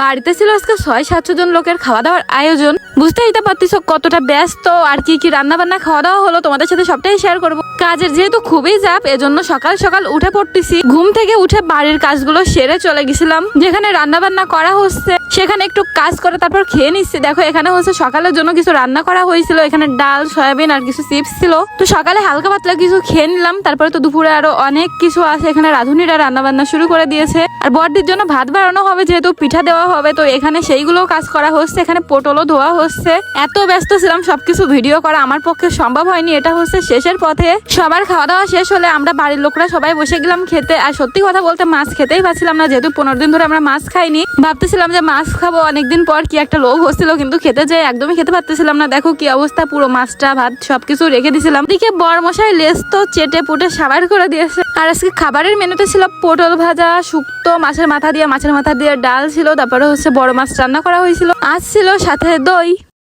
বাড়িতে ছিল আজকে ছয়, সাতশো জন লোকের খাওয়া দাওয়ার আয়োজন। বুঝতেই তো পারতিস কতটা ব্যস্ত আর কি কি রান্না বান্না খাওয়া দাওয়া হলো, তোমাদের সাথে সবটাই শেয়ার করব। কাজের যেহেতু খুবই চাপ, এজন্য সকাল সকাল উঠে পড়তেছি। ঘুম থেকে উঠে বাড়ির কাজগুলো সেরে চলে গেছিলাম। যেখানে রান্না বান্না করা হচ্ছে, সেখানে একটু কাজ করে তারপর খেয়ে নিচ্ছি। দেখো, এখানে হচ্ছে সকালের জন্য কিছু রান্না করা হয়েছিল। এখানে ডাল, সয়াবিন আর কিছু চিপস ছিল। তো সকালে হালকা পাতলা কিছু খেয়ে নিলাম। তারপরে তো দুপুরে আরও অনেক কিছু আছে। এখানে রাঁধুনিরা রান্না বান্না শুরু করে দিয়েছে। আর বড়দির জন্য ভাত বাড়ানো হবে, যেহেতু পিঠা দেওয়া হবে, তো এখানে সেইগুলো কাজ করা হচ্ছে, এখানে পটলও ধোয়া হচ্ছে। এত ব্যস্ত ছিলাম, সবকিছু ভিডিও করা আমার পক্ষে সম্ভব হয়নি, এটা হচ্ছে শেষের পথে। সবার খাওয়া দাওয়া শেষ হলে আমরা বাড়ির লোকরা সবাই বসে গেলাম খেতে, আর সত্যি কথা বলতে মাছ খেতেই পাচ্ছিলাম না, যেহেতু পনেরো দিন ধরে আমরা মাছ খাইনি। ভাবতেছিলাম যে মাছ খাব, অনেকদিন পর কি একটা লোভ হচ্ছিল কিন্তু খেতে যেয়ে একদমই খেতে পারতেছিলাম না। দেখো কি অবস্থা, পুরো মাছটা, ভাত সবকিছু রেখে দিয়েছিলাম দিকে বর মশাই লেস তো চেটে পুটে সাবার করে দিয়েছে। আর আজকে খাবারের মেনুতে ছিল পটল ভাজা, শুক্তো মাছের মাথা দিয়ে, মাছের মাথা দিয়ে ডাল ছিল, তারপরে হচ্ছে বড় মাছ রান্না করা হয়েছিল। আজ ছিল সাথে দই।